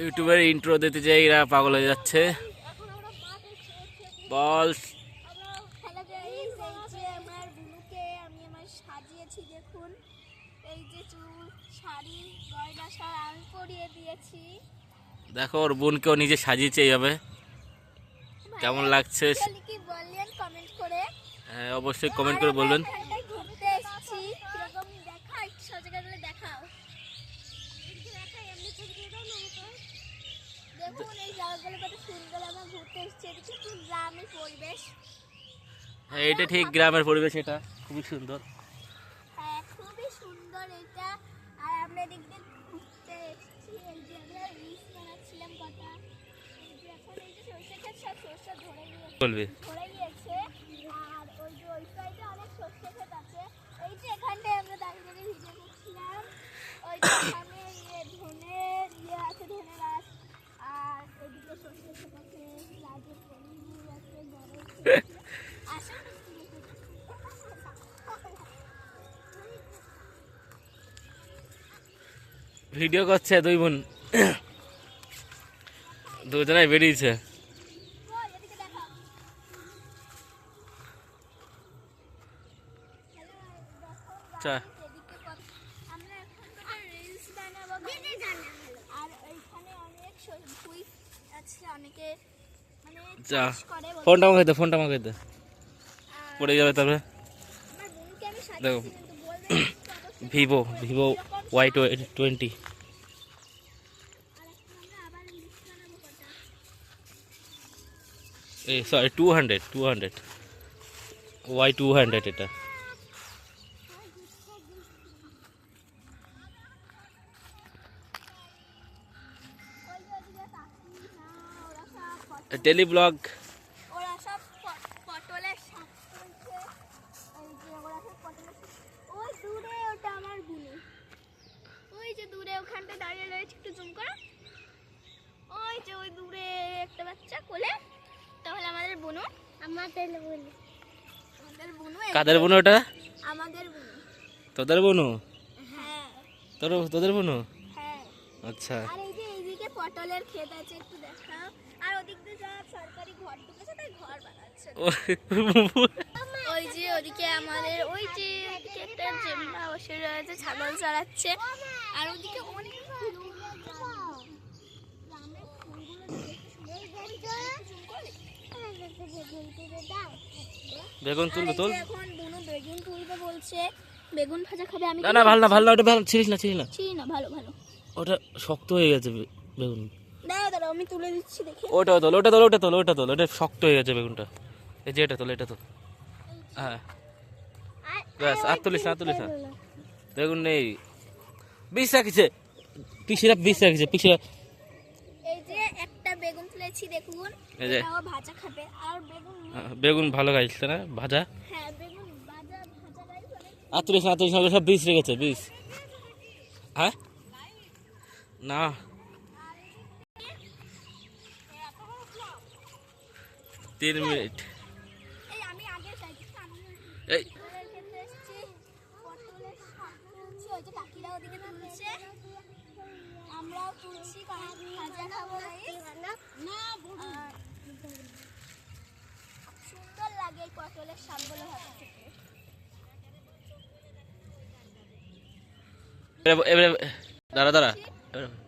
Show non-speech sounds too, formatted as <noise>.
ইউটিউবের ইন্ট্রো দিতে যাই এরা পাগল হয়ে যাচ্ছে। এখন আমরা মাঠে খেলছি বল। আমরা হ্যালো গাইস এই যে আমার বুনুকে আমি আমার সাজিয়েছি দেখুন এই যে চুল শাড়ি গয়না সব আমি পরিয়ে দিয়েছি দেখো ওর বোনকেও নিজে সাজিয়েছে এইভাবে। কেমন লাগছে? কি বললেন? কমেন্ট করে। হ্যাঁ, অবশ্যই কমেন্ট করে বলবেন আমরা এখানটায় ঘুরতে এসেছি কীরকম দেখা একটু সহজে গেলে দেখাও দেখুন এই জায়গাগুলো কত সুন্দর আমরা ঘুরতে এসেছি এদিকে একটু গ্রামের পরিবেশ হ্যাঁ এটা ঠিক গ্রামের পরিবেশ এটা খুবই সুন্দর। হ্যাঁ খুবই সুন্দর এটা। আর আমরা এদিক দিয়ে ঘুরতে এসেছি এই যে আমরা রিলস বানাচ্ছিলাম কটা। এই যে এখন এই যে সরষে ক্ষেত সব সরষে ধরে নিয়েছে বলবি। ধরে গিয়েছে আর ওই যে ওই সাইডে অনেক সরষে ক্ষেত আছে। এই যে এখানটায় আমরা দাঁড়িয়ে দাঁড়িয়ে ভিডিও করছিলাম। ওই যে <coughs> এখানে ইয়ে ধনে ইয়ে আছে ধনে গাছ আর এদিকে সরষে ক্ষেত আছে রাজের পনির আছে বড় আসুন ভিডিও করছে দুই বোন। দুজনাই বেরিয়েছে। চা করে বলতে- ফোনটা আমাকে দে, ফোনটা আমাকে যাবে তারপরে। দেখো। Vivo Vivo. ওয়াই টোয়েন্টি এই sorry two hundred two hundred Y two hundred এটা ওই যে ওদিকে তাকিয়ে না, ওরা সব পট- টেলি ব্লগ ওরা সব প- পটলের শাক তুলছে এই যে ওরা সব পটলের শাক- ওই দূরে ওটা আমার বুনু ওই যে দূরে ওখানটা দাঁড়িয়ে রয়েছে একটু জুম করো ওই যে ওই দূরে একটা বাচ্চা কোলে তাহলে আমাদের বুনু। আমাদের বুনু। আমাদের বুনু কাদের বোন ওটা আমাদের বুনু। তোদের বোনু? হ্যাঁ। তোর তোদের বোনু? হ্যাঁ। আচ্ছা। আর এই যে এইদিকে পটলের ক্ষেত আছে একটু দেখাও। আর ওদিক দিয়ে সব সরকারি ঘর ঢুকেছে তাই ঘর বানাচ্ছে। ওই যে ওদিকে আমাদের ওই যে একটা জেমরা বসে রয়েছে ছাগল চড়াচ্ছে। আর ওদিকে অনেক ফুল। গ্রামের ফুলগুলো দেখে সুন্দর। বেগুন তুলবে তুল। এখন বুনু বেগুন তুলবে বলছে। বেগুন ভাজা খাবে আমি না না ভালো না ভালো না ওটা ভালো ছিলিস না ছিলিস না। চিনি না ভালো ভালো। ওটা শক্ত হয়ে গেছে বেগুন। দাঁড়াও দাঁড়াও আমি তুলে দিচ্ছি দেখে। ওটা তোল ওটা তোল ওটা তোল ওটা তোল ওটা শক্ত হয়ে গেছে বেগুনটা। এই যে এটা তোল এটা তোল। হ্যাঁ। ব্যাস আর তুলিস না তুলিস না। বেগুন নেই। বিষ রাখিছে। পিসিরা বিষ রাখিছে পিসিরা বেগুন তুলেছি দেখুন এটাও ভাজা খাবে। আর বেগুন বেগুন ভালো গাইছে না? ভাজা? হ্যাঁ বেগুন ভাজা ভাজা গাই অনেক আর তুলিস না আর তুলিস না ওগুলো সব বিষ রেখেছে বিষ। হ্যাঁ? না। তিন মিনিট। এই আমি আগে চাইছি আমি এই পটলের ক্ষেত্রে এসেছি পটলের শাক তুলছি ওই যে কাকিরা ওদিকে তুলছে আমরাও তুলছি কারণ ভাজা খাব। আর সুন্দর লাগে এই পটলের শাকগুলো ভাজা খেতে এবারে এবারে দাঁড়া দাঁড়া। এবারে-